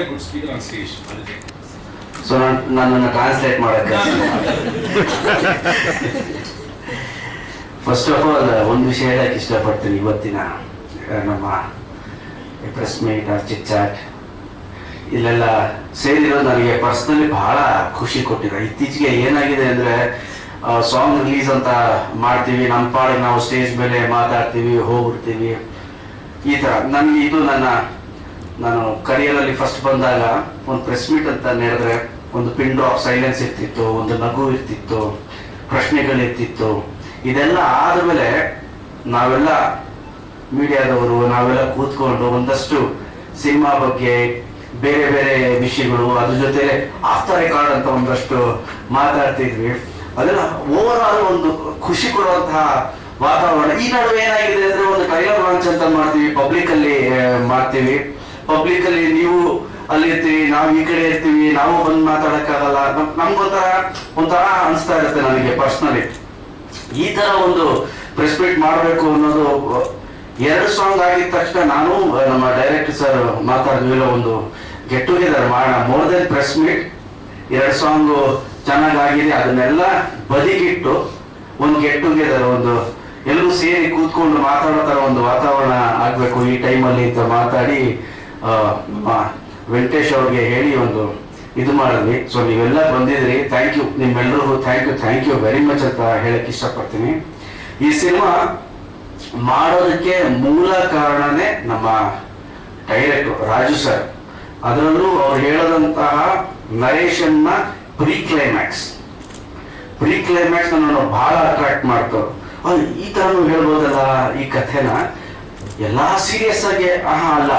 Not a good speaker on stage so ನನ್ನನ್ನು translate ಮಾಡೋಕ್ಕೆ first of all ಒಂದು ವಿಷಯ ಹೇಳಕ್ಕೆ ಇಷ್ಟಪಡ್ತೀನಿ ಇವತ್ತಿನ ನಮ್ಮ ಪ್ರೆಸ್ ಮೀಟ್ ಚಿಟ್ ಚಾಟ್ ಇಲ್ಲೆಲ್ಲ ಸೇರಿರೋದು ನನಗೆ ಪರ್ಸ್ನಲಿ ಬಹಳ ಖುಷಿ ಕೊಟ್ಟಿದೆ. ಇತ್ತೀಚೆಗೆ ಏನಾಗಿದೆ ಅಂದರೆ ಸಾಂಗ್ ರಿಲೀಸ್ ಅಂತ ಮಾಡ್ತೀವಿ ನಮ್ಮ ಪಾಡಿಗೆ ನಾವು ಸ್ಟೇಜ್ ಮೇಲೆ ಮಾತಾಡ್ತೀವಿ ಹೋಗ್ಬಿಡ್ತೀವಿ. ಈ ಥರ ನನಗೆ ಇದು ನನ್ನ ನಾನು ಕರಿಯರಲ್ಲಿ ಫಸ್ಟ್ ಬಂದಾಗ ಒಂದು ಪ್ರೆಸ್ ಮೀಟ್ ಅಂತ ನಡೆದ್ರೆ ಒಂದು ಪಿನ್ ಡ್ರಾಪ್ ಸೈಲೆನ್ಸ್ ಇರ್ತಿತ್ತು, ಒಂದು ನಗು ಇರ್ತಿತ್ತು ಪ್ರಶ್ನೆಗಳಿರ್ತಿತ್ತು ಇದೆಲ್ಲ ಆದಮೇಲೆ ನಾವೆಲ್ಲ ಮೀಡಿಯಾದವರು, ನಾವೆಲ್ಲ ಕೂತ್ಕೊಂಡು ಒಂದಷ್ಟು ಸಿನಿಮಾ ಬಗ್ಗೆ ಬೇರೆ ಬೇರೆ ವಿಷಯಗಳು, ಅದ್ರ ಜೊತೆ ಆಫ್ಟರ್ ರೆಕಾರ್ಡ್ ಅಂತ ಒಂದಷ್ಟು ಮಾತಾಡ್ತಿದ್ವಿ. ಅದೆಲ್ಲ ಓವರ್ ಆಲ್ ಒಂದು ಖುಷಿ ಕೊಡುವಂತಹ ವಾತಾವರಣ. ಈ ನಡುವೆ ಏನಾಗಿದೆ ಅಂದ್ರೆ ಒಂದು ಟ್ರೈಲರ್ ಲಾಂಚ್ ಅಂತ ಮಾಡ್ತೀವಿ ಪಬ್ಲಿಕ್ ಅಲ್ಲಿ ಮಾಡ್ತೀವಿ. ಪಬ್ಲಿಕ್ ಅಲ್ಲಿ ನೀವು ಅಲ್ಲಿ ಇರ್ತೀವಿ, ನಾವು ಈ ಕಡೆ ಇರ್ತೀವಿ, ನಾವು ಬಂದು ಮಾತಾಡಕ್ಕಾಗಲ್ಲ. ನಮ್- ನಮ್ಗೊಂಥರ ಒಂಥರ ಅನಿಸ್ತಾ ಇರುತ್ತೆ ನನಗೆ ಪರ್ಸ್ನಲಿ ಈ ತರ ಒಂದು ಪ್ರೆಸ್ ಮೀಟ್ ಮಾಡಬೇಕು ಅನ್ನೋದು, ಎರಡು ಸಾಂಗ್ ಆಗಿದ ತಕ್ಷಣ ನಾನು ನಮ್ಮ ಡೈರೆಕ್ಟರ್ ಸರ್ ಮಾತಾಡಿದ್ಮೇಲೆ ಒಂದು ಗೆಟ್ ಟುಗೆದರ್ ಮಾಡೋಣ. ಮೋರ್ ದೆನ್ ಪ್ರೆಸ್ ಮೀಟ್ ಎರಡು ಸಾಂಗ್ ಚೆನ್ನಾಗಾಗಿದೆ. ಅದನ್ನೆಲ್ಲ ಬದಿಗಿಟ್ಟು ಒಂದು ಗೆಟ್ ಟುಗೆದರ್ ಒಂದು ಎಲ್ಲರೂ ಸೇರಿ ಕೂತ್ಕೊಂಡು ಮಾತಾಡೋ ತರ ಒಂದು ವಾತಾವರಣ ಆಗ್ಬೇಕು. ಈ ಟೈಮಲ್ಲಿ ಅಂತ ಮಾತಾಡಿ ನಮ್ಮ ವೆಂಕಟೇಶ್ ಅವ್ರಿಗೆ ಹೇಳಿ ಒಂದು ಇದು ಮಾಡಿದ್ವಿ ಸೊ ನೀವೆಲ್ಲ ಬಂದಿದ್ರಿ ಥ್ಯಾಂಕ್ ಯು ನಿಮ್ಮೆಲ್ಲರಿಗೂ thank you thank you very much ಅಂತ ಹೇಳಕ್ ಇಷ್ಟಪಡ್ತೀನಿ. ಈ ಸಿನಿಮಾ ಮಾಡೋದಕ್ಕೆ ಮೂಲ ಕಾರಣನೇ ನಮ್ಮ ಡೈರೆಕ್ಟರ್ ರಾಜು ಸರ್ ಅದರಲ್ಲೂ ಅವ್ರು ಹೇಳದಂತಹ ನರೇಶನ್ನ ಪ್ರೀ ಕ್ಲೈಮ್ಯಾಕ್ಸ್ ಪ್ರೀ ಕ್ಲೈಮ್ಯಾಕ್ಸ್ ನನ್ನನ್ನು ಬಹಳ ಅಟ್ರಾಕ್ಟ್ ಮಾಡ್ತು ಈ ತರನು ಹೇಳ್ಬೋದಲ್ಲ ಈ ಕಥೆನ? ಎಲ್ಲಾ ಸೀರಿಯಸ್ ಆಗಿ, ಆಹಾ, ಅಲ್ಲ.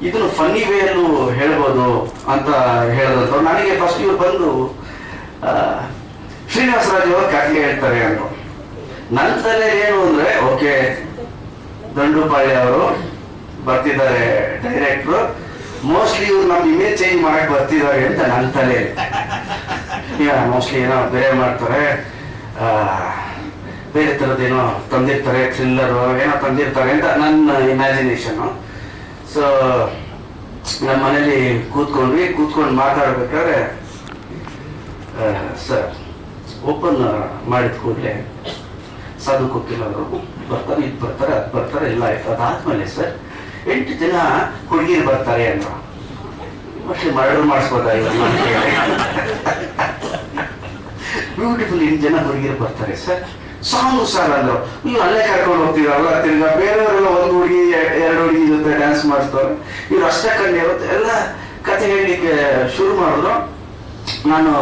ಇದನ್ನು ಫನ್ನಿ ವೇಯಲ್ಲೂ ಹೇಳ್ಬೋದು ಅಂತ ಹೇಳಿದ್ರು ನನಗೆ ಫಸ್ಟ್ ಇವ್ರು ಬಂದು ಶ್ರೀನಿವಾಸರಾಜ್ ಶ್ರೀನಿವಾಸ ರಾಜ್ ಅವರು ಕಥೆ ಹೇಳ್ತಾರೆ ಅಂತ ನನ್ನ ತಲೆ ಏನು ಅಂದ್ರೆ, ಓಕೆ, ದಂಡುಪಾಳ್ಯ ಅವರು ಬರ್ತಿದ್ದಾರೆ ಡೈರೆಕ್ಟ್ರು ಮೋಸ್ಟ್ಲಿ ಇವ್ರು ನಮ್ಮ ಇಮೇಜ್ ಚೇಂಜ್ ಮಾಡಕ್ ಬರ್ತಿದ್ದಾರೆ ಅಂತ ನನ್ನ ತಲೆ ಮೋಸ್ಟ್ಲಿ ಏನೋ ಬೇರೆ ಮಾಡ್ತಾರೆ. ಬೇರೆ ಥರದ್ದೇನೋ ತಂದಿರ್ತಾರೆ ಥ್ರಿಲ್ಲರ್ ಏನೋ ತಂದಿರ್ತಾರೆ ಅಂತ ನನ್ನ ಇಮ್ಯಾಜಿನೇಷನ್ ಸೊ ನಮ್ಮ ಮನೇಲಿ ಕೂತ್ಕೊಂಡ್ವಿ, ಕೂತ್ಕೊಂಡು ಮಾತಾಡ್ಬೇಕಾದ್ರೆ ಸರ್ ಓಪನ್ ಮಾಡಿದ ಕೂಡಲೇ ಸಾಧು ಕೊಕ್ಕಿಲ್ಲ ಅವರು ಬರ್ತಾರೆ, ಇದು ಬರ್ತಾರೆ, ಅದು ಬರ್ತಾರೆ ಇಲ್ಲ ಆಯ್ತು. ಅದಾದ್ಮೇಲೆ ಸರ್ ಎಂಟು ಜನ ಹುಡುಗಿರು ಬರ್ತಾರೆ ಅಂದ್ರು. ಮತ್ತೆ ಮರಳು ಮಾಡಿಸ್ಬೋದಾ ಅಂತ ಹೇಳಿ ಬ್ಯೂಟಿಫುಲ್ ಎಂಟು ಜನ ಹುಡುಗಿರು ಬರ್ತಾರೆ ಸರ್ ಸಾಂಗ್ ಸರ್ ಅಂದ್ರು. ನೀವು ಅಲ್ಲೇ ಕರ್ಕೊಂಡು ಹೋಗ್ತೀರಲ್ಲ ತಿರ್ಗಾ ಬೇರೆಯವರೆಲ್ಲ ಒಂದು ಹುಡುಗಿ ಡ್ಯಾನ್ಸ್ ಮಾಡಿಸ್ತವ್ರೆ ಇವ್ರು ಅಷ್ಟೇ ಕಂಡು ಇರುತ್ತೆ ಎಲ್ಲ ಕತೆ ಹೇಳಲಿಕ್ಕೆ ಶುರು ಮಾಡಿದ್ರು ನಾನು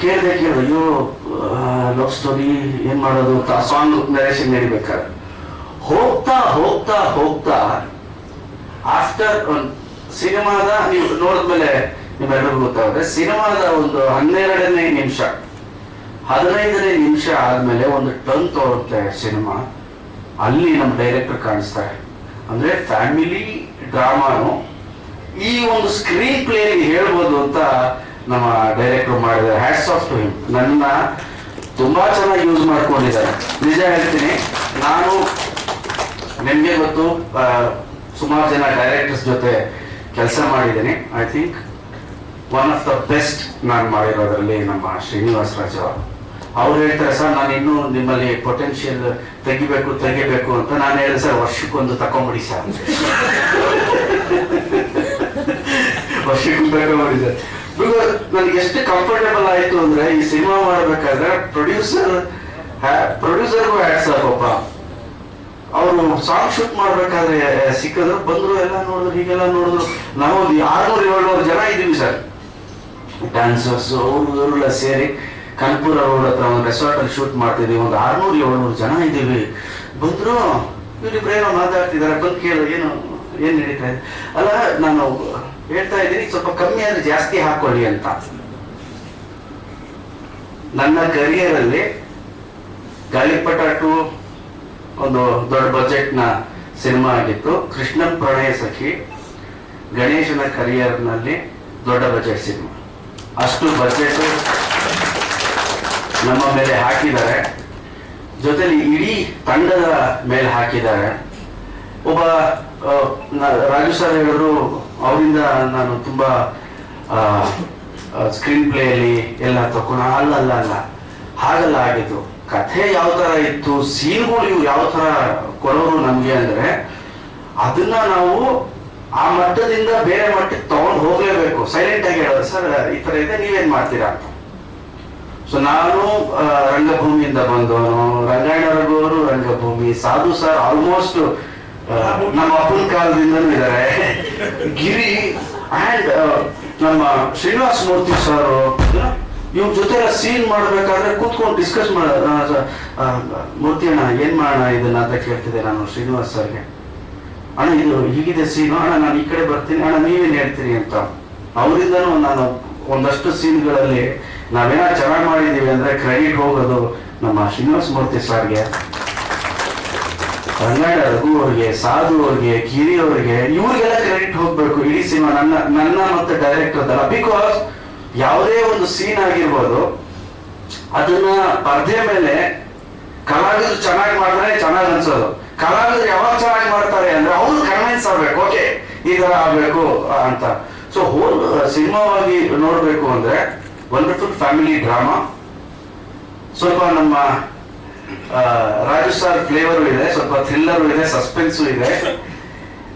ಕೇಳಿದೆ ಕೇಳಿದೆ, ಅಯ್ಯೋ ಲವ್ ಸ್ಟೋರಿ ಏನ್ ಮಾಡೋದು ಅಂತ. ಸಾಂಗ್ ನರೇಶನ್ ನಡಿಬೇಕಾದ್ರೆ. ಹೋಗ್ತಾ ಹೋಗ್ತಾ ಹೋಗ್ತಾ ಆಫ್ಟರ್ ಸಿನಿಮಾದ ನೀವು ನೋಡಿದ್ಮೇಲೆ ನಿಮ್ಮೆಲ್ಲರಿಗೂ ಗೊತ್ತಾಗುತ್ತೆ. ಸಿನಿಮಾದ ಒಂದು ಹನ್ನೆರಡನೇ ನಿಮಿಷ, ಹದಿನೈದನೇ ನಿಮಿಷ ಆದ್ಮೇಲೆ ಒಂದು ಟರ್ನ್ ತೋರುತ್ತೆ ಸಿನಿಮಾ. ಅಲ್ಲಿ ನಮ್ಮ ಡೈರೆಕ್ಟರ್ ಕಾಣಿಸ್ತಾರೆ ಅಂದ್ರೆ ಫ್ಯಾಮಿಲಿ ಡ್ರಾಮಾನು ಈ ಒಂದು ಸ್ಕ್ರೀನ್ ಪ್ಲೇ ಹೇಳ್ಬೋದು ಅಂತ ನಮ್ಮ ಡೈರೆಕ್ಟರ್ ಮಾಡಿದ ಹ್ಯಾಟ್ಸ್ ಆಫ್ ಟು ಹಿಮ್ ನನ್ನ ತುಂಬಾ ಚೆನ್ನಾಗಿ ಯೂಸ್ ಮಾಡ್ಕೊಂಡಿದ್ದಾರೆ. ನಿಜ ಹೇಳ್ತೀನಿ, ನಾನು ನಿಮಗೆ ಗೊತ್ತು ಸುಮಾರು ಜನ ಡೈರೆಕ್ಟರ್ಸ್ ಜೊತೆ ಕೆಲಸ ಮಾಡಿದ್ದೀನಿ. I think one of the best ನಾನು ಮಾಡಿರೋದ್ರಲ್ಲಿ ನಮ್ಮ ಶ್ರೀನಿವಾಸ್ ರಾಜ ಅವರು. ಅವ್ರು ಹೇಳ್ತಾರೆ, ಸರ್, ನಾನು ಇನ್ನೂ ನಿಮ್ಮಲ್ಲಿ ಪೊಟೆನ್ಷಿಯಲ್ ತೆಗಿಬೇಕು ತೆಗಿಬೇಕು ಅಂತ ನಾನು ಹೇಳಿದೆ, ಸರ್, ವರ್ಷಕ್ಕೊಂದು ತಕೊಂಬಿಡಿ, ಸರ್. ಬಿಕಾಸ್ ನನಗೆ ಎಷ್ಟು ಕಂಫರ್ಟೇಬಲ್ ಆಯ್ತು ಅಂದ್ರೆ ಈ ಸಿನಿಮಾ ಮಾಡ್ಬೇಕಾದ್ರೆ ಪ್ರೊಡ್ಯೂಸರ್ ಪ್ರೊಡ್ಯೂಸರ್ಗೂ ಹ್ಯಾಟ್ಸ್ ಪಾಪ ಅವರು ಸಾಂಗ್ ಶೂಟ್ ಮಾಡ್ಬೇಕಾದ್ರೆ ಸಿಕ್ಕಿದ್ರು, ಬಂದ್ರು, ಎಲ್ಲ ನೋಡಿದ್ರು, ಹೀಗೆಲ್ಲ ನೋಡಿದ್ರು. ನಾವು ಒಂದು ಆರ್ನೂರು, ಏಳ್ನೂರು ಜನ ಇದೀವಿ ಸರ್. ಡ್ಯಾನ್ಸರ್ಸ್ ಅವರು ಸೇರಿ ಕಾನ್ಪುರ ರೋಡ್ ಹತ್ರ ಒಂದು ರೆಸಾರ್ಟ್ ಅಲ್ಲಿ ಶೂಟ್ ಮಾಡ್ತಿದ್ವಿ. ಒಂದು ಆರ್ನೂರು, ಏಳ್ನೂರು ಜನ ಇದೀವಿ ಬಂದ್ರು, ಇವ್ರಿಬ್ರು ಏನೋ ಮಾತಾಡ್ತಿದ್ದಾರೆ, ಬಂದು ಕೇಳು, ಏನು, ಏನ್ ನಡೀತಾ ಇದೆ? ಅಲ್ಲ, ನಾನು ಹೇಳ್ತಾ ಇದ್ದೀನಿ, ಸ್ವಲ್ಪ ಕಮ್ಮಿ ಆದ್ರೆ ಜಾಸ್ತಿ ಹಾಕೊಳ್ಳಿ ಅಂತ. ನನ್ನ ಕರಿಯರ್ ಅಲ್ಲಿ ಗಾಳಿಪಟ ಟು ಒಂದು ದೊಡ್ಡ ಬಜೆಟ್ನ ಸಿನಿಮಾ ಆಗಿತ್ತು. ಕೃಷ್ಣನ್ ಪ್ರಣಯ ಸಖಿ, ಗಣೇಶನ ಕರಿಯರ್ನಲ್ಲಿ ದೊಡ್ಡ ಬಜೆಟ್ ಸಿನಿಮಾ ಅಷ್ಟು ಬಜೆಟ್ ನಮ್ಮ ಮೇಲೆ ಹಾಕಿದ್ದಾರೆ. ಜೊತೆಲಿ ಇಡೀ ತಂಡದ ಮೇಲೆ ಹಾಕಿದ್ದಾರೆ. ಒಬ್ಬ ರಾಜು ಸರ್ ಹೇಳಿದ್ರು ಅವರಿಂದ ನಾನು ತುಂಬಾ ಸ್ಕ್ರೀನ್ ಪ್ಲೇಯಲ್ಲಿ ಎಲ್ಲ ತಕೊಂಡು ಅಲ್ಲ ಅಲ್ಲ ಅಲ್ಲ. ಹಾಗಲ್ಲ ಆಗಿದ್ದು. ಕಥೆ ಯಾವ ತರ ಇತ್ತು ಸೀನ್ಗಳು ಇವು ಯಾವ ತರ ಕೊಡೋರು ನಮ್ಗೆ ಅಂದ್ರೆ ಅದನ್ನ ನಾವು ಆ ಮಟ್ಟದಿಂದ ಬೇರೆ ಮಟ್ಟಕ್ಕೆ ತಗೊಂಡು ಹೋಗ್ಲೇಬೇಕು. ಸೈಲೆಂಟ್ ಆಗಿ ಹೇಳೋದು ಸರ್ ಈ ಥರ ಇದೆ ನೀವೇನ್ ಮಾಡ್ತೀರಾ? ಅಂತ. ಸೊ ನಾನು ರಂಗಭೂಮಿಯಿಂದ ಬಂದವನು. ರಂಗಾಯಣ ರಘು ಅವರು ರಂಗಭೂಮಿ. ಸಾಧು ಸರ್ ಆಲ್ಮೋಸ್ಟ್ ನಮ್ಮ ಅಪ್ಪನ ಕಾಲದಿಂದನೂ ಇದ್ದಾರೆ. ಗಿರಿ ಅಂಡ್ ನಮ್ಮ ಶ್ರೀನಿವಾಸ ಮೂರ್ತಿ ಸರ್ ಇವ್ರ ಜೊತೆ ಸೀನ್ ಮಾಡ್ಬೇಕಾದ್ರೆ ಕೂತ್ಕೊಂಡು ಡಿಸ್ಕಸ್ ಮಾಡ ಮೂರ್ತಿ ಅಣ್ಣ ಏನ್ ಮಾಡೋಣ ಇದನ್ನ ಅಂತ ಕೇಳ್ತಿದ್ದೆ ನಾನು ಶ್ರೀನಿವಾಸ್ ಸರ್ಗೆ. ಅಣ್ಣ, ಇದು ಹೀಗಿದೆ ಸೀನು ಅಣ್ಣ, ನಾನು ಈ ಕಡೆ ಬರ್ತೀನಿ, ಅಣ್ಣ, ನೀವೇನ್ ಹೇಳ್ತೀನಿ ಅಂತ. ಅವರಿಂದನೂ ನಾನು ಒಂದಷ್ಟು ಸೀನ್ಗಳಲ್ಲಿ ನಾವೇನ ಚೆನ್ನಾಗಿ ಮಾಡಿದ್ದೀವಿ ಅಂದ್ರೆ ಕ್ರೆಡಿಟ್ ಹೋಗೋದು ನಮ್ಮ ಶ್ರೀನಿವಾಸ ಮೂರ್ತಿ ಸರ್ಗೆ. ಕನ್ನಡ ಸಾಧುವರಿಗೆ ಅವ್ರಿಗೆ ಸಾಧು ಅವ್ರಿಗೆ ಕಿರಿ ಅವ್ರಿಗೆ ಇವ್ರಿಗೆಲ್ಲ ಕ್ರೆಡಿಟ್ ಹೋಗ್ಬೇಕು. ಇಡೀ ಸಿನಿಮಾ ನನ್ನ ನನ್ನ ಮತ್ತೆ ಡೈರೆಕ್ಟರ್ ಬಿಕಾಸ್ ಯಾವುದೇ ಒಂದು ಸೀನ್ ಆಗಿರ್ಬೋದು, ಅದನ್ನ ಪರ್ದೆ ಮೇಲೆ ಕಲಾವಿದರು ಚೆನ್ನಾಗಿ ಮಾಡಿದ್ರೆ ಚೆನ್ನಾಗಿ ಅನ್ಸೋದು. ಕಲಾವಿದರು ಯಾವಾಗ ಚೆನ್ನಾಗಿ ಮಾಡ್ತಾರೆ ಅಂದ್ರೆ ಅವ್ರು ಕನ್ವಿನ್ಸ್ ಆಗ್ಬೇಕು. ಓಕೆ ಈ ತರ ಆಗ್ಬೇಕು ಅಂತ. ಸೊ ಹೋಲ್ ಸಿನಿಮಾವಾಗಿ ನೋಡ್ಬೇಕು ಅಂದ್ರೆ ವಂಡರ್ಫುಲ್ ಫ್ಯಾಮಿಲಿ ಡ್ರಾಮಾ ಸ್ವಲ್ಪ ನಮ್ಮ ರಾಜು ಸರ್ ಫ್ಲೇವರು ಇದೆ ಸ್ವಲ್ಪ ಥ್ರಿಲ್ಲರು ಇದೆ ಸಸ್ಪೆನ್ಸು ಇದೆ.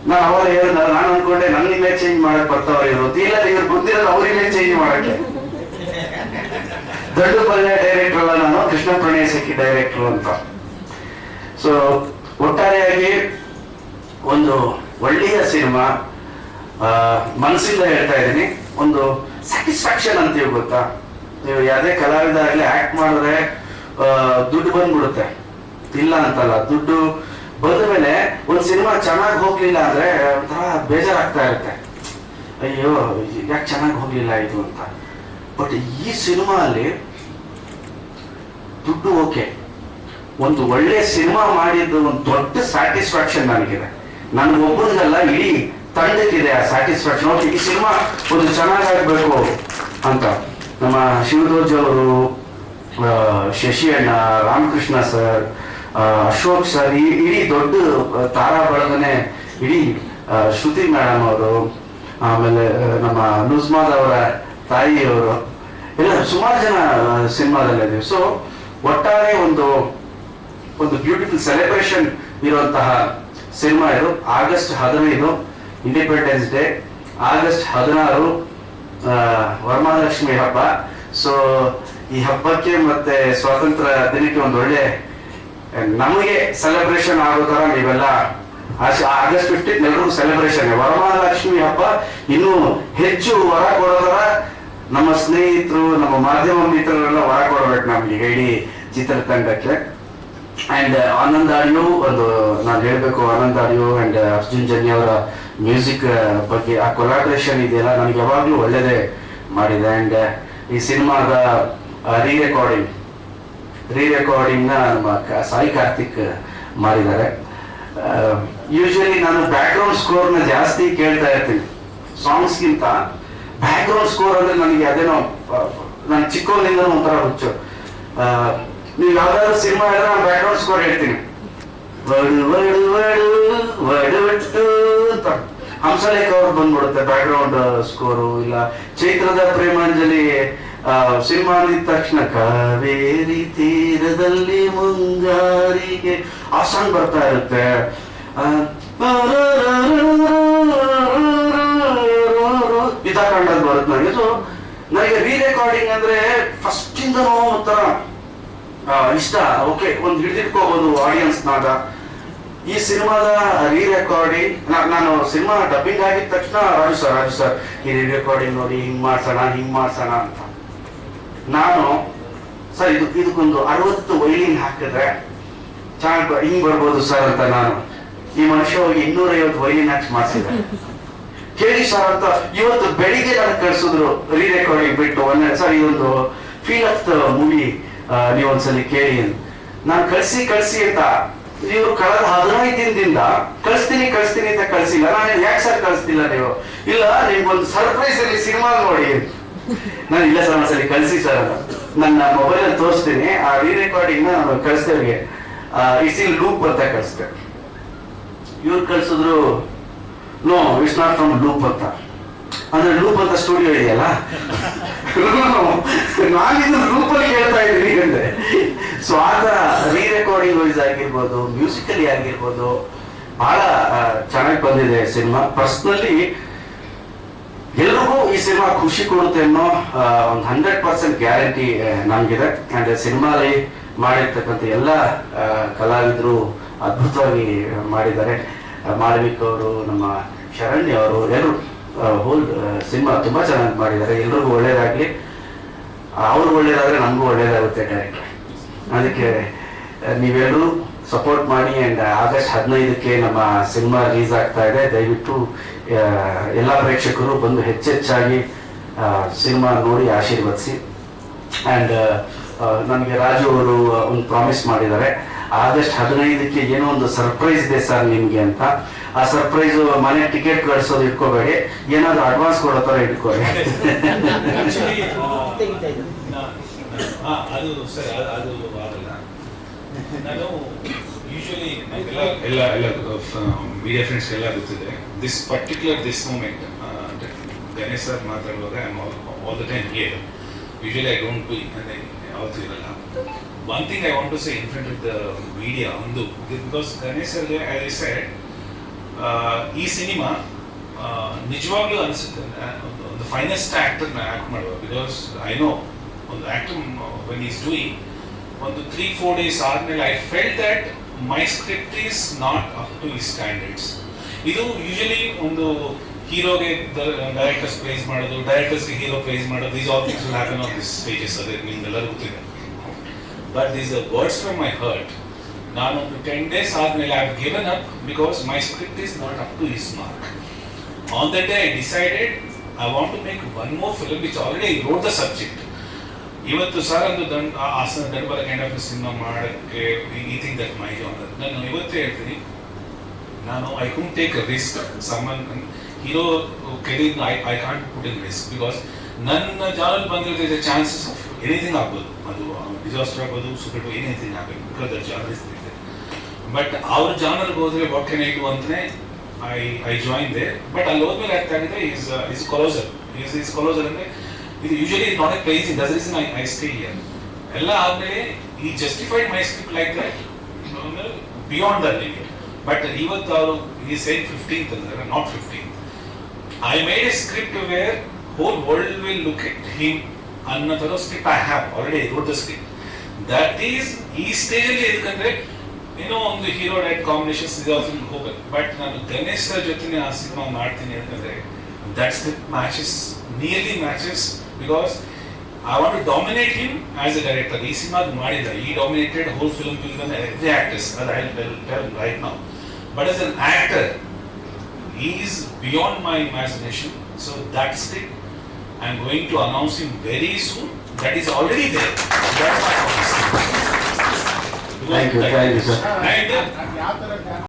ನಾನು ಅವಾಗ ಹೇಳಿದ ನಾನು ಅನ್ಕೊಂಡೆ ನನ್ನ ಇಮೇಜ್ ಚೇಂಜ್ ಮಾಡಕ್ ಬರ್ತಾವ್ರ ಇವರು ಇಲ್ಲ ಇವ್ರು ಬಂದಿರೋದು ಅವ್ರ ಇಮೇಜ್ ಚೇಂಜ್ ಮಾಡಕ್ಕೆ. ದೊಡ್ಡ ಪಲ್ಯ ಡೈರೆಕ್ಟರ್ ಅಲ್ಲ ನಾನು ಕೃಷ್ಣ ಪ್ರಣಯ ಸಿಕ್ಕಿ ಡೈರೆಕ್ಟರ್ ಅಂತ. ಸೊ ಒಟ್ಟಾರೆಯಾಗಿ ಒಂದು ಒಳ್ಳೆಯ ಸಿನಿಮಾ ಮನಸ್ಸಿಂದ ಹೇಳ್ತಾ ಇದ್ದೀನಿ. ಒಂದು ಸ್ಯಾಟಿಸ್ಫ್ಯಾಕ್ಷನ್ ಅಂತೀವಿ ಗೊತ್ತಾ? ನೀವು ಯಾವುದೇ ಕಲಾವಿದ ಆಗಲಿ ಆಕ್ಟ್ ಮಾಡಿದ್ರೆ ಆ, ದುಡ್ಡು ಬಂದ್ಬಿಡುತ್ತೆ. ಇಲ್ಲ ಅಂತಲ್ಲ, ದುಡ್ಡು ಬಂದ ಮೇಲೆ ಒಂದು ಸಿನಿಮಾ ಚೆನ್ನಾಗಿ ಹೋಗ್ಲಿಲ್ಲ ಅಂದ್ರೆ ಒಂಥರ ಬೇಜಾರಾಗ್ತಾ ಇರುತ್ತೆ. ಅಯ್ಯೋ, ಯಾಕೆ ಚೆನ್ನಾಗಿ ಹೋಗ್ಲಿಲ್ಲ ಇದು ಅಂತ. ಬಟ್ ಈ ಸಿನಿಮಾ ಅಲ್ಲಿ ದುಡ್ಡು ಓಕೆ. ಒಂದು ಒಳ್ಳೆ ಸಿನಿಮಾ ಮಾಡಿದ್ದು ಒಂದು ದೊಡ್ಡ ಸ್ಯಾಟಿಸ್ಫ್ಯಾಕ್ಷನ್ ನನಗಿದೆ. ನನ್ಗೆ ಒಬ್ಬನಿಗೆಲ್ಲ ಇಡೀ ತಂಡಕ್ಕಿದೆ ಆ ಸ್ಯಾಟಿಸ್ಫ್ಯಾಕ್ಷನ್ ಓಕೆ ಈ ಸಿನಿಮಾ ಒಂದು ಚೆನ್ನಾಗಾಗಬೇಕು ಅಂತ. ನಮ್ಮ ಶಿವದೋಜ್ ಅವರು ಆ, ಶಶಿ ಅಣ್ಣ ರಾಮಕೃಷ್ಣ ಸರ್ ಅಶೋಕ್ ಸರ್ ಇಡೀ ದೊಡ್ಡ ತಾರಾ ಬಳಗನೆ ಇಡೀ ಶ್ರುತಿ ಮೇಡಮ್ ಅವರು ಆಮೇಲೆ ನಮ್ಮ ನುಜ್ಮಾದ್ ಅವರ ತಾಯಿಯವರು ಎಲ್ಲ ಸುಮಾರು ಜನ ಸಿನಿಮಾದಲ್ಲಿದ್ದೀವಿ. ಸೊ ಒಟ್ಟಾರೆ ಒಂದು ಒಂದು ಬ್ಯೂಟಿಫುಲ್ ಸೆಲೆಬ್ರೇಷನ್ ಇರುವಂತಹ ಸಿನಿಮಾ ಇದು. ಆಗಸ್ಟ್ ಹದಿನೈದು ಇಂಡಿಪೆಂಡೆನ್ಸ್ ಡೇ ಆಗಸ್ಟ್ ಹದಿನಾರು ವರಮಹಾಲಕ್ಷ್ಮಿ ಹಬ್ಬ. ಸೊ ಈ ಹಬ್ಬಕ್ಕೆ ಮತ್ತೆ ಸ್ವಾತಂತ್ರ್ಯ ದಿನಕ್ಕೆ ಒಂದು ಒಳ್ಳೆ ನಮಗೆ ಸೆಲೆಬ್ರೇಷನ್ ಆಗೋ ತರ ನೀವೆಲ್ಲ ಆಗಸ್ಟ್ ಫಿಫ್ಟೀನ್ ಎಲ್ಲರೂ ಸೆಲೆಬ್ರೇಷನ್ ವರಮಹಾಲಕ್ಷ್ಮಿ ಹಬ್ಬ ಇನ್ನೂ ಹೆಚ್ಚು ವರ ಕೊಡೋದರ ನಮ್ಮ ಸ್ನೇಹಿತರು, ನಮ್ಮ ಮಾಧ್ಯಮ ಮಿತ್ರರೆಲ್ಲ ವರ ಕೊಡಬೇಕು ನಮ್ಗೆ ಚಿತ್ರ ಚಿತ್ರತಂಡಕ್ಕೆ. ಅಂಡ್ ಆನಂದ್ ಆಡಿಯೋ ಒಂದು ನಾನು ಹೇಳ್ಬೇಕು, ಆನಂದ್ ಆಡಿಯೋ ಅಂಡ್ ಅರ್ಜುನ್ ಜನ್ಯ ಅವರ ಮ್ಯೂಸಿಕ್ ಬಗ್ಗೆ ಆ ಕೊಲಾಬ್ರೇಷನ್ ಇದೆಯಲ್ಲ, ನನಗೆ ಯಾವಾಗಲೂ ಒಳ್ಳೇದೇ ಮಾಡಿದೆ. ಅಂಡ್ ಈ ಸಿನಿಮಾದ ರೀ ರೆಕಾರ್ಡಿಂಗ್ ರೀ ರೆಕಾರ್ಡಿಂಗ್ ನಮ್ಮ ಸಾಯಿ ಕಾರ್ತಿಕ್ ಮಾಡಿದ್ದಾರೆ. ಯೂಶಲಿ ನಾನು ಬ್ಯಾಕ್ಗ್ರೌಂಡ್ ಸ್ಕೋರ್ನ ಜಾಸ್ತಿ ಕೇಳ್ತಾ ಇರ್ತೀನಿ. ಸಾಂಗ್ಸ್ಗಿಂತ ಬ್ಯಾಕ್ಗ್ರೌಂಡ್ ಸ್ಕೋರ್ ಅಂದರೆ ನನಗೆ ಅದೇನೋ ನಾನು ಚಿಕ್ಕವನಿಂದ ಒಂಥರ ಹುಚ್ಚು. ನೀವು ಯಾವ್ದಾದ್ರು ಸಿನಿಮಾ ಹೇಳಿದ್ರೆ ನಾನು ಬ್ಯಾಕ್ಗ್ರೌಂಡ್ ಸ್ಕೋರ್ ಹೇಳ್ತೀನಿ. ವಡು ವಡು ವಡು ವಡು ಅಂತ. ಹಂಸಲೇಖ ಅವ್ರು ಬಂದ್ಬಿಡುತ್ತೆ ಬ್ಯಾಕ್ಗ್ರೌಂಡ್ ಸ್ಕೋರು ಇಲ್ಲ ಚೈತ್ರದ ಪ್ರೇಮಾಂಜಲಿ ಸಿನಿಮಾ ತಕ್ಷಣ ಕಾವೇರಿ ತೀರದಲ್ಲಿ ಮುಂಗಾರಿಗೆ ಆ ಸಾಂಗ್ ಬರ್ತಾ ಇರುತ್ತೆ ಯುದ್ಧಕಾಂಡದಲ್ಲಿ ಬರುತ್ತೆ ನನಗೆ ಸೊ ನನಗೆ ರೀ ರೆಕಾರ್ಡಿಂಗ್ ಅಂದ್ರೆ ಫಸ್ಟ್ ಇಂದನೂ ಒಂಥರ ಇಷ್ಟ ಓಕೆ ಒಂದು ಹಿಡಿದಿಟ್ಕೋಬಹುದು ಆಡಿಯನ್ಸ್ ನಾಗ ಈ ಸಿನಿಮಾದ ರೀ ರೆಕಾರ್ಡಿಂಗ್ ನಾನು ಸಿನಿಮಾ ಡಬ್ಬಿಂಗ್ ಆಗಿದ ತಕ್ಷಣ ರಾಜು ಸರ್ ರಾಜು ಸರ್ ಈ ರೀ ರೆಕಾರ್ಡಿಂಗ್ ನೋಡಿ ಹಿಂಗ್ ಮಾಡ್ಸೋಣ ಹಿಂಗ್ ಮಾಡ್ಸೋಣ ಅಂತ ನಾನು, ಸರ್, ಇದು, ಇದಕ್ಕೊಂದು ಅರವತ್ತು ವೈಲಿನ್ ಹಾಕಿದ್ರೆ ಬ- ಹಿಂಗ್ ಬರ್ಬೋದು ಸರ್ ಅಂತ ನಾನು. ಈ ಮನುಷ್ಯ ಹೋಗಿ ಇನ್ನೂರೈವತ್ತು ವೈಲಿನ್ ಹಾಕಿ ಮಾಡಿಸಿದೆ. ಕೇಳಿ ಸರ್ ಅಂತ ಇವತ್ತು ಬೆಳಿಗ್ಗೆ ನನಗೆ ಕಳಿಸಿದ್ರು ರೀ ಬಿಟ್ಟು ಒಂದ್, ಸರ್ ಒಂದು ಫೀಲ್ ಆಫ್ ದ ಮೂವಿ ನೀವು ಒಂದ್ಸಲಿ ಕೇಳಿ ಅಂತ. ನಾನು ಕಳ್ಸಿ ಕಳ್ಸಿ ಅಂತ. ನೀವು ಕಳೆದ ಹದಿನೈದು ದಿನದಿಂದ ಕಳಿಸ್ತೀನಿ ಕಳಿಸ್ತೀನಿ ಅಂತ ಕಳ್ಸಿಲ್ಲ. ನಾನು ಯಾಕೆ ಸರ್ ಕಳಿಸ್ತಿಲ್ಲ ನೀವು? ಇಲ್ಲ, ನಿಮ್ಗೊಂದು ಸರ್ಪ್ರೈಸ್ ಅಲ್ಲಿ ಸಿನಿಮಾ ನೋಡಿ ನಾನು ಇಲ್ಲ ಸರ್ ಸರಿ ಕಳಿಸಿ ಸರ್. ನನ್ನ ಮೊಬೈಲ್ ಅಲ್ಲಿ ತೋರಿಸ್ತೀನಿ. ಆ ರೀ ರೆಕಾರ್ಡಿಂಗ್ ನಾನು ಕಳಿಸ್ತೇವೆ ಇಟ್ಸ್ ಇನ್ ಲೂಪ್ ಅಂತ ಕಳಿಸ್ತೆ ಇವ್ರು ಕಳಿಸಿದ್ರು no it's not from loop ಅಂತ. ಅಂದ್ರೆ ಲೂಪ್ ಅಂತ ಸ್ಟುಡಿಯೋ ಇದೆಯಲ್ಲ? ನಾನಿನ್ನು ಲೂಪಲ್ಲಿ ಹೇಳ್ತಾ ಇದ್ದೀನಿ ಅಂದ್ರೆ. ಸೊ ಆ ರೀ ರೆಕಾರ್ಡಿಂಗ್ ವೈಸ್ ಆಗಿರ್ಬೋದು ಮ್ಯೂಸಿಕಲಿ ಆಗಿರ್ಬೋದು ಬಹಳ ಚೆನ್ನಾಗಿ ಬಂದಿದೆ ಸಿನಿಮಾ. ಪರ್ಸ್ನಲಿ ಎಲ್ರಿಗೂ ಈ ಸಿನಿಮಾ ಖುಷಿ ಕೊಡುತ್ತೆ ಅನ್ನೋ ಒಂದು ಹಂಡ್ರೆಡ್ ಪರ್ಸೆಂಟ್ ಗ್ಯಾರಂಟಿ ನಮಗಿದೆ. ಅಂಡ್ ಸಿನಿಮಾಲಿ ಮಾಡಿರ್ತಕ್ಕಂಥ ಎಲ್ಲ ಕಲಾವಿದರು ಅದ್ಭುತವಾಗಿ ಮಾಡಿದ್ದಾರೆ. ಮಾಳವಿಕ್ ಅವರು, ನಮ್ಮ ಶರಣ್ಯ ಅವರು ಎಲ್ಲರೂ ಹೋಲ್ ಸಿನಿಮಾ ತುಂಬಾ ಚೆನ್ನಾಗಿ ಮಾಡಿದ್ದಾರೆ. ಎಲ್ರಿಗೂ ಒಳ್ಳೇದಾಗ್ಲಿ. ಅವ್ರು ಒಳ್ಳೇದಾದ್ರೆ ನಮಗೂ ಒಳ್ಳೇದಾಗುತ್ತೆ ಡೈರೆಕ್ಟ್ ಅದಕ್ಕೆ ನೀವೆಲ್ಲರೂ ಸಪೋರ್ಟ್ ಮಾಡಿ ಅಂಡ್ ಆಗಸ್ಟ್ ಹದಿನೈದಕ್ಕೆ ನಮ್ಮ ಸಿನಿಮಾ ರಿಲೀಸ್ ಆಗ್ತಾ ಇದೆ. ದಯವಿಟ್ಟು ಎಲ್ಲ ಪ್ರೇಕ್ಷಕರು ಬಂದು ಹೆಚ್ಚೆಚ್ಚಾಗಿ ಸಿನಿಮಾ ನೋಡಿ ಆಶೀರ್ವದಿಸಿ. ಆ್ಯಂಡ್ ನನಗೆ ರಾಜು ಅವರು ಒಂದು ಪ್ರಾಮಿಸ್ ಮಾಡಿದ್ದಾರೆ. ಆಗಸ್ಟ್ ಹದಿನೈದಕ್ಕೆ ಏನೋ ಒಂದು ಸರ್ಪ್ರೈಸ್ ಇದೆ ಸರ್ ನಿಮಗೆ ಅಂತ. ಆ ಸರ್ಪ್ರೈಸ್ ಮನೆ ಟಿಕೆಟ್ ಕಳಿಸೋದು ಇಟ್ಕೋಬೇಡಿ. ಏನಾದ್ರು ಅಡ್ವಾನ್ಸ್ ಕೊಡೋ ಥರ ಇಟ್ಕೋಬೇಡಿ ಅದು ಸರ್ ಅದು ಅದು ಆಗಲ್ಲ ನಾನು ಯೂಶಲಿ ಎಲ್ಲ ಎಲ್ಲ ಮೀಡಿಯಾ ಫ್ರೆಂಡ್ಸ್ ಎಲ್ಲ ಗೊತ್ತಿದೆ. This particular this moment Ganesh sir ಮಾತಾಡುವಾಗ all the time here usually I don't be ಅಂದರೆ ಯಾವತ್ತೂ ಇರಲ್ಲ one thing I want to say in front of the media ಒಂದು ಬಿಕಾಸ್ ಗಣೇಶ್ ಸರ್ಗೆ ಐ ಸೆಡ್ ಈ ಸಿನಿಮಾ ನಿಜವಾಗ್ಲೂ ಅನಿಸುತ್ತೆ ಒಂದು- ಒಂದು ಫೈನೆಸ್ಟ್ ಆ್ಯಕ್ಟರ್ನ ಆ್ಯಕ್ಟ್ ಮಾಡುವ ಬಿಕಾಸ್ ಐ ನೋ ಒಂದು ಆ್ಯಕ್ಟರ್ ವೆನ್ ಈಸ್ ಡೂಯಿಂಗ್ ಒಂದು ತ್ರೀ ಫೋರ್ ಡೇಸ್ ಆದಮೇಲೆ I felt that my script is not up to ಈ ಸ್ಟ್ಯಾಂಡರ್ಡ್ಸ್ ಇದು ಯೂಶಲಿ ಒಂದು ಹೀರೋಗೆ ಡೈರೆಕ್ಟರ್ಸ್ ಪ್ರೈಸ್ ಮಾಡೋದು ಡೈರೆಕ್ಟರ್ಸ್ಗೆ ಹೀರೋ ಪ್ರೈಸ್ ಮಾಡೋದು is all things happen on this pages ಅದೇ ನಿಮ್ಗೆಲ್ಲರೂ ಗೊತ್ತಿದೆ. But these a words from my heart ಒಂದು ಟೆನ್ ಡೇಸ್ ಆದಮೇಲೆ I given up because my script is not up to is mark on that day I decided I want to make one more film which already wrote the subject ಇವತ್ತು sir ಒಂದು ದಂಡ ಆಸನ ದಂಡಬಲ kind of cinema ಮಾಡಕ್ಕೆ ಈ thing that my genre ನಾನು ಇವತ್ತೇ ಹೇಳ್ತೀನಿ, ನಾನು I can't take a risk someone hero career I I can't put in risk because ನನ್ನ ಜಾನಲ್ಲಿ ಬಂದಿರೋ ಚಾನ್ಸಸ್ ಆಫ್ ಎನಿಥಿಂಗ್ ಆಗ್ಬೋದು. ಅದು ಡಿಸಾಸ್ಟರ್ ಆಗ್ಬೋದು ಸೂಪರ್ ಎನಿಥಿಂಗ್ ಆಗಬೇಕು because that genre is but ಅವ್ರ ಜಾನರ್ಗೆ ಹೋದ್ರೆ ವಾಟ್ ಕೆನ್ ಐ ಅಂತಲೇ I I join they but ಅಲ್ಲಿ ಹೋದ್ಮೇಲೆ ಆಗ್ತಾ ಇದೆ is is closer is is closer ಅಂದರೆ ಇದು usually not a place in thus reason I I stay year ಎಲ್ಲ ಆದಮೇಲೆ ಈ justified my script like that beyond the limit but ಇವತ್ತು ಅವರು ಈ ಸೇಮ್ ಫಿಫ್ಟೀನ್ತ್ ಅಂದ್ರೆ not fifteenth I made a script where whole world will look at him ಅನ್ನೋ ಥರ script I have already wrote the script that is ಈ ಸ್ಟೇಜಲ್ಲಿ ಎದಕ್ಕಂದ್ರೆ ಏನೋ ಒಂದು ಹೀರೋ ಡೈಟ್ ಕಾಂಬಿನೇಷನ್ಸ್ ಇದೆ ಅದನ್ನ ಹೋಗುತ್ತೆ ಬಟ್ ನಾನು ಗಣೇಶ್ ಸರ್ ಜೊತೆ ಆ ಸಿನಿಮಾ ಮಾಡ್ತೀನಿ ಅಂತಂದ್ರೆ that script matches nearly matches because I want to dominate him as a director. He dominated whole film film and every actress, as I'll tell, tell right now. But as an actor, he is beyond my imagination. So that's it. I'm going to announce him very soon. That is already there. That's my promise. Thank you. Thank you, sir.